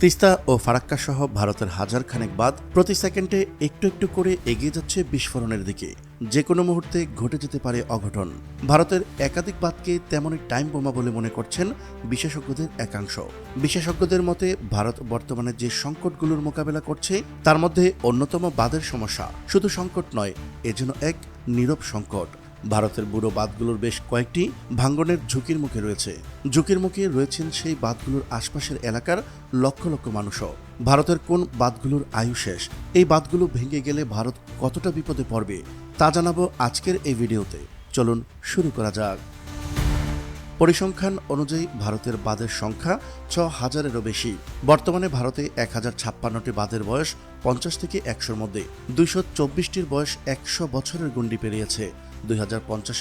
তিস্তা ও ফারাক্কা সহ ভারতের হাজার খানেক বাঁধ প্রতি সেকেন্ডে একটু একটু করে এগিয়ে যাচ্ছে বিস্ফোরণের দিকে। যে কোনো মুহূর্তে ঘটে যেতে পারে অঘটন। ভারতের একাধিক বাঁধকে তেমনই টাইম বোমা বলে মনে করছেন বিশেষজ্ঞদের একাংশ। বিশেষজ্ঞদের মতে, ভারত বর্তমানে যে সংকটগুলোর মোকাবেলা করছে, তার মধ্যে অন্যতম বাঁধের সমস্যা শুধু সংকট নয়, এ যেন এক নীরব সংকট। ভারতের বুড়ো বাঁধগুলোর বেশ কয়েকটি ভাঙ্গনের ঝুঁকির মুখে রয়েছে। ঝুঁকির মুখে রয়েছেন সেই বাঁধগুলোর আশপাশের এলাকার লক্ষ লক্ষ মানুষও। ভারতের কোন বাঁধগুলোর আয়ু শেষ? এই বাঁধগুলো ভেঙে গেলে ভারত কতটা বিপদে পড়বে? তা জানাব আজকের এই ভিডিওতে। চলুন শুরু করা যাক। পরিসংখ্যান অনুযায়ী ভারতের বাঁধের সংখ্যা ছ হাজারেরও বেশি। বর্তমানে ভারতে এক হাজার ছাপ্পান্নটি বাঁধের বয়স পঞ্চাশ থেকে একশোর মধ্যে। দুইশো চব্বিশটির বয়স একশো বছরের গণ্ডি পেরিয়েছে। দুই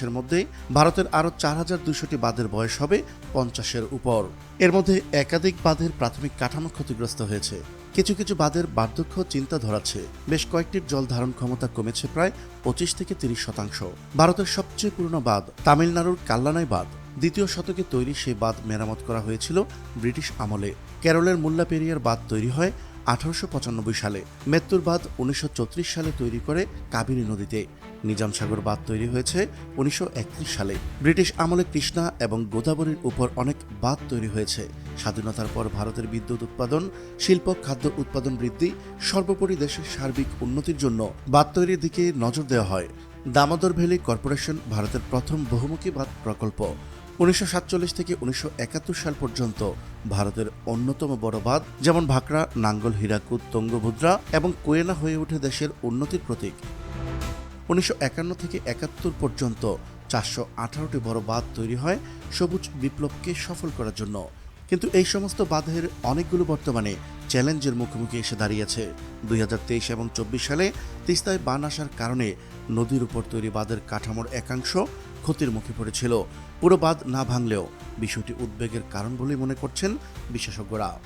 মধ্যে ভারতের আরও চার হাজার দুইশোটি বাঁধের বয়স হবে পঞ্চাশের উপর। এর মধ্যে একাধিক বাঁধের প্রাথমিক কাঠামো ক্ষতিগ্রস্ত হয়েছে। কিছু কিছু বাঁধের বার্ধক্য চিন্তা ধরাচ্ছে। বেশ কয়েকটির জল ধারণ ক্ষমতা কমেছে প্রায় পঁচিশ থেকে তিরিশ শতাংশ। ভারতের সবচেয়ে পুরনো বাঁধ তামিলনাড়ুর কাল্লানাই বাঁধ। দ্বিতীয় শতকে তৈরি সেই বাঁধ মেরামত করা হয়েছিল ব্রিটিশ আমলে। কেরলের মুল্লাপেরিয়ার বাঁধ তৈরি হয় আঠারোশো পঁচানব্বই সালে মেত্তুর বাঁধ উনিশশো সালে তৈরি করে কাবেরী নদীতে। নিজাম সাগর বাঁধ তৈরি হয়েছে উনিশশো সালে। ব্রিটিশ আমলে কৃষ্ণা এবং গোদাবরীর উপর অনেক বাঁধ তৈরি হয়েছে। স্বাধীনতার পর ভারতের বিদ্যুৎ উৎপাদন, শিল্প, খাদ্য উৎপাদন বৃদ্ধি, সর্বোপরি দেশের সার্বিক উন্নতির জন্য বাঁধ তৈরির দিকে নজর দেওয়া হয়। দামোদর ভ্যালি কর্পোরেশন ভারতের প্রথম বহুমুখী বাঁধ প্রকল্প। উনিশশো সাতচল্লিশ থেকে উনিশশো একাত্তর সাল পর্যন্ত ভারতের অন্যতম বড় বাঁধ, যেমন ভাকরা নাঙ্গল, হীরাকুদ, তঙ্গভদ্রা এবং কোয়েনা হয়ে ওঠে দেশের উন্নতির প্রতীক। উনিশশো একান্ন থেকে একাত্তর পর্যন্ত চারশো আঠারোটি বড় বাঁধ তৈরি হয় সবুজ বিপ্লবকে সফল করার জন্য। কিন্তু এই সমস্ত বাঁধের অনেকগুলো বর্তমানে চ্যালেঞ্জের মুখোমুখি এসে দাঁড়িয়েছে। দুই হাজার তেইশ এবং চব্বিশ সালে তিস্তায় বান আসার কারণে নদীর উপর তৈরি বাঁধের কাঠামোর একাংশ ক্ষতির মুখে পড়েছিল। পুরো বাঁধ না ভাঙলেও বিষয়টি উদ্বেগের কারণ বলেই মনে করছেন বিশেষজ্ঞরা।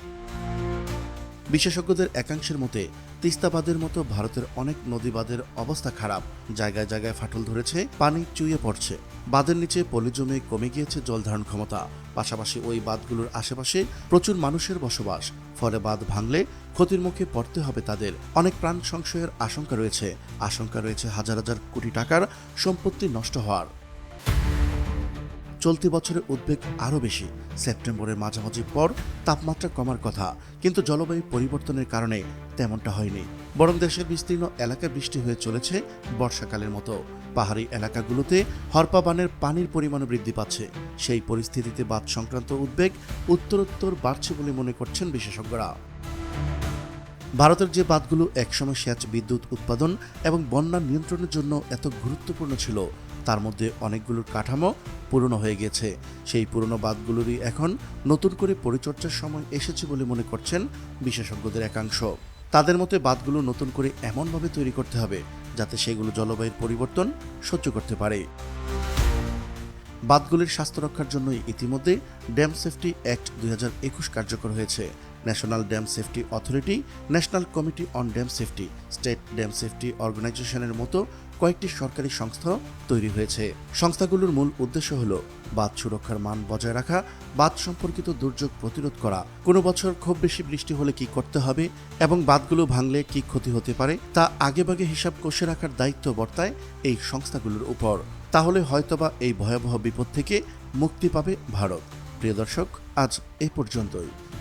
বিশেষজ্ঞদের একাংশের মতে, তিস্তা বাঁধের মতো ভারতের অনেক নদী বাঁধের অবস্থা খারাপ। জায়গায় জায়গায় ফাটল ধরেছে, পানি চুইয়ে পড়ছে। বাঁধের নিচে পলি জমে কমে গিয়েছে জল ধারণ ক্ষমতা। পাশাপাশি ওই বাঁধগুলোর আশেপাশে প্রচুর মানুষের বসবাস। ফলে বাঁধ ভাঙলে ক্ষতির মুখে পড়তে হবে তাদের। অনেক প্রাণ সংশয়ের আশঙ্কা রয়েছে। আশঙ্কা রয়েছে হাজার হাজার কোটি টাকার সম্পত্তি নষ্ট হওয়ার। চলতি বছরে উদ্বেগ আরও বেশি। সেপ্টেম্বরের মাঝামাঝি পর তাপমাত্রা কমার কথা, কিন্তু জলবায়ু পরিবর্তনের কারণে তেমনটা হয়নি। বরং দেশের বিস্তীর্ণ এলাকা বৃষ্টি হয়ে চলেছে বর্ষাকালের মতো। পাহাড়ি এলাকাগুলোতে হরপাবানের পানির পরিমাণও বৃদ্ধি পাচ্ছে। সেই পরিস্থিতিতে বাদ সংক্রান্ত উদ্বেগ উত্তরোত্তর বাড়ছে বলে মনে করছেন বিশেষজ্ঞরা। ভারতের যে বাঁধগুলো একসময় সেচ, বিদ্যুৎ, উৎপাদন এবং বন্যা নিয়ন্ত্রণের জন্য এত গুরুত্বপূর্ণ ছিল তার মধ্যে অনেকগুলোর কাঠামো পুরনো হয়ে গেছে। সেই পুরনো বাঁধগুলোরই এখন নতুন করে পরিচর্যার সময় এসেছে বলে মনে করছেন বিশেষজ্ঞদের একাংশ। তাদের মতে বাঁধগুলো নতুন করে এমনভাবে তৈরি করতে হবে যাতে সেগুলো জলবায়ুর পরিবর্তন সহ্য করতে পারে। বাঁধগুলির স্বাস্থ্য রক্ষার জন্যই ইতিমধ্যে ড্যাম সেফটি অ্যাক্ট দুই হাজার একুশ কার্যকর হয়েছে। National dam safety authority, national committee on dam safety, state dam safety অর্গানাইজেশনের মতো কয়েকটি সরকারি সংস্থা তৈরি হয়েছে। সংস্থাগুলোর মূল উদ্দেশ্য হল বাঁধ সুরক্ষার মান বজায় রাখা, বাঁধ সম্পর্কিত দুর্যোগ প্রতিরোধ করা। কোনো বছর খুব বেশি বৃষ্টি হলে কি করতে হবে এবং বাঁধগুলো ভাঙলে কি ক্ষতি হতে পারে তা আগেভাগে হিসাব কষে রাখার দায়িত্ব বর্তায় এই সংস্থাগুলোর উপর। তাহলে হয়তোবা এই ভয়াবহ বিপদ থেকে মুক্তি পাবে ভারত। প্রিয় দর্শক, আজ এ পর্যন্তই।